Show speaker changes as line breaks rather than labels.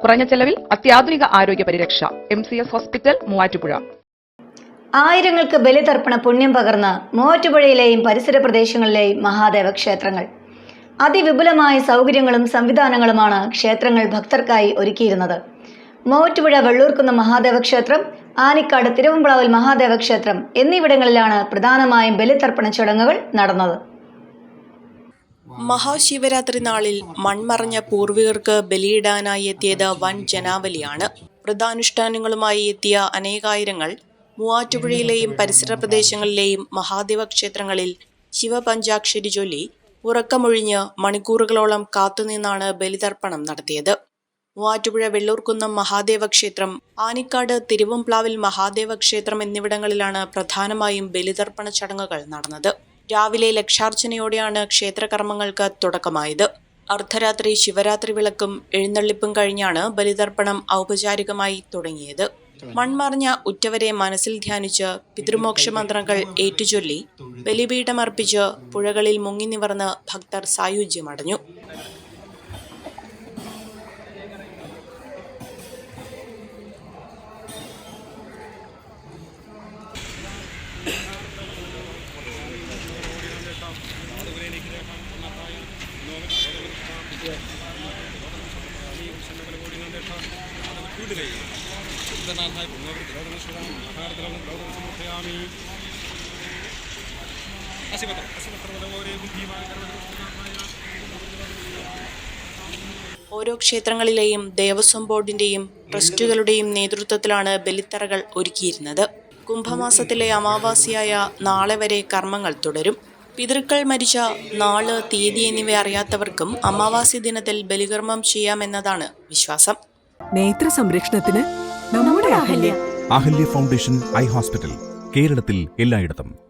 കുറഞ്ഞ ചെലവിൽ അത്യാധുനിക ആരോഗ്യ പരിരക്ഷ. M C S hospital Muvattupuzha.
ആയിരങ്ങൾക്ക് ബലിതർപ്പണ പുണ്യം പകർന്ന മൂവാറ്റുപുഴയിലെയും പരിസര പ്രദേശങ്ങളിലെയും മഹാദേവ ക്ഷേത്രങ്ങൾ. അതിവിപുലമായ സൗകര്യങ്ങളും സംവിധാനങ്ങളുമാണ് ക്ഷേത്രങ്ങൾ ഭക്തർക്കായി ഒരുക്കിയിരുന്നത്. മൂവാറ്റുപുഴ വെള്ളൂർക്കുന്ന മഹാദേവ ക്ഷേത്രം ആനിക്കാട് തിരുവമ്പ്ളാവിൽ മഹാദേവ ക്ഷേത്രം എന്നിവിടങ്ങളിലാണ് പ്രധാനമായും ബലിതർപ്പണ ചടങ്ങുകൾ നടന്നത്.
മഹാശിവരാത്രി നാളിൽ മൺമറഞ്ഞ പൂർവികർക്ക് ബലിയിടാനായി എത്തിയത് വൻ ജനാവലിയാണ്. വ്രതാനുഷ്ഠാനങ്ങളുമായി എത്തിയ അനേകായിരങ്ങൾ മൂവാറ്റുപുഴയിലെയും പരിസര പ്രദേശങ്ങളിലെയും മഹാദേവ ക്ഷേത്രങ്ങളിൽ ശിവപഞ്ചാക്ഷരി ചൊല്ലി ഉറക്കമൊഴിഞ്ഞ് മണിക്കൂറുകളോളം കാത്തുനിന്നാണ് ബലിതർപ്പണം നടത്തിയത്. മൂവാറ്റുപുഴ വെള്ളൂർക്കുന്നം മഹാദേവ ക്ഷേത്രം ആനിക്കാട് തിരുവംപ്ലാവിൽ മഹാദേവ ക്ഷേത്രം എന്നിവിടങ്ങളിലാണ് പ്രധാനമായും ബലിതർപ്പണ ചടങ്ങുകൾ നടന്നത്. രാവിലെ ലക്ഷാർച്ചനയോടെയാണ് ക്ഷേത്രകർമ്മങ്ങൾക്ക് തുടക്കമായത്. അർദ്ധരാത്രി ശിവരാത്രി വിളക്കും എഴുന്നള്ളിപ്പും കഴിഞ്ഞാണ് ബലിതർപ്പണം ഔപചാരികമായി തുടങ്ങിയത്. മൺമറിഞ്ഞ ഉറ്റവരെ മനസ്സിൽ ധ്യാനിച്ച് പിതൃമോക്ഷ മന്ത്രങ്ങൾ ഏറ്റുചൊല്ലി ബലിപീഠമർപ്പിച്ച് പുഴകളിൽ മുങ്ങി നിവർന്ന് ഭക്തർ സായുജ്യമടഞ്ഞു. ഓരോ ക്ഷേത്രങ്ങളിലെയും ദേവസ്വം ബോർഡിന്റെയും ട്രസ്റ്റുകളുടെയും നേതൃത്വത്തിലാണ് ബലിത്തറകൾ ഒരുക്കിയിരുന്നത്. കുംഭമാസത്തിലെ അമാവാസിയായ നാളെ വരെ കർമ്മങ്ങൾ തുടരും. പിതൃക്കൾ മരിച്ച നാൾ തീയതി എന്നിവ അറിയാത്തവർക്കും അമാവാസി ദിനത്തിൽ ബലികർമ്മം ചെയ്യാമെന്നതാണ് വിശ്വാസം.
നേത്ര സംരക്ഷണത്തിന് നമ്മുടെ Ahalya.
Ahalya foundation eye hospital കേരളത്തിൽ എല്ലായിടത്തും.